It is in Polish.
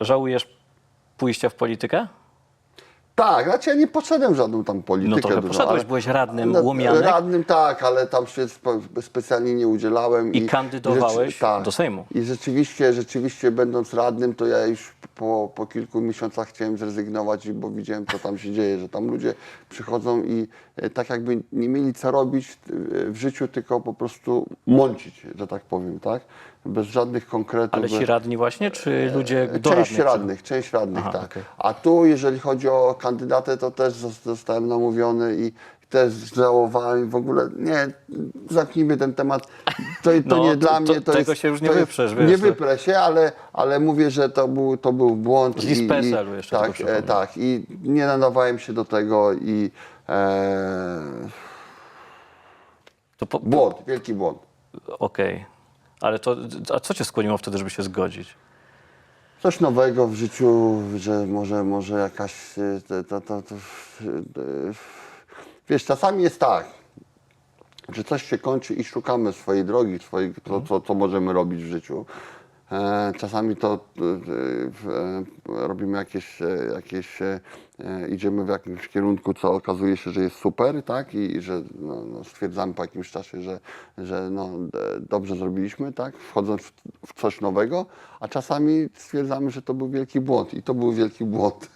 Żałujesz pójścia w politykę? Tak, znaczy ja nie poszedłem w żadną tam politykę. No trochę dużo, poszedłeś, ale- byłeś radnym No, Łomianek Radnym tak, ale tam się spe- specjalnie nie udzielałem. i kandydowałeś tak. do Sejmu. I rzeczywiście, rzeczywiście będąc radnym, to ja już po, po kilku miesiącach chciałem zrezygnować, bo widziałem, co tam się dzieje, że tam ludzie przychodzą i e, tak jakby nie mieli co robić e, w życiu, tylko po prostu mącić, że tak powiem, tak? Bez żadnych konkretów. Ale ci radni właśnie, czy ludzie do Część radnych? część radnych, Aha, tak. okej. A tu, jeżeli chodzi o kandydatę, to też zos- zostałem namówiony i też żałowałem. W ogóle nie, zamknijmy ten temat. To, to No, nie to- dla to- mnie. To tego jest, się już nie to wyprzesz, wiesz, Nie to- wyprę się, ale, ale mówię, że to był, to był błąd. List i- i, jeszcze tak, e, tak. I nie nadawałem się do tego i e, To po, błąd, wielki błąd. Okej. Ale to, a co cię skłoniło wtedy, żeby się zgodzić? Coś nowego w życiu, że może, może jakaś. e, To, to, to, to, e, wiesz, czasami jest tak, że coś się kończy i szukamy swojej drogi, swojej, to, co, co możemy robić w życiu. E, Czasami to e, e, robimy jakieś, jakieś idziemy w jakimś kierunku, co okazuje się, że jest super, tak? I że no, no, stwierdzamy po jakimś czasie, że, że no, dobrze zrobiliśmy, tak? Wchodząc w, w coś nowego, a czasami stwierdzamy, że to był wielki błąd i to był wielki błąd.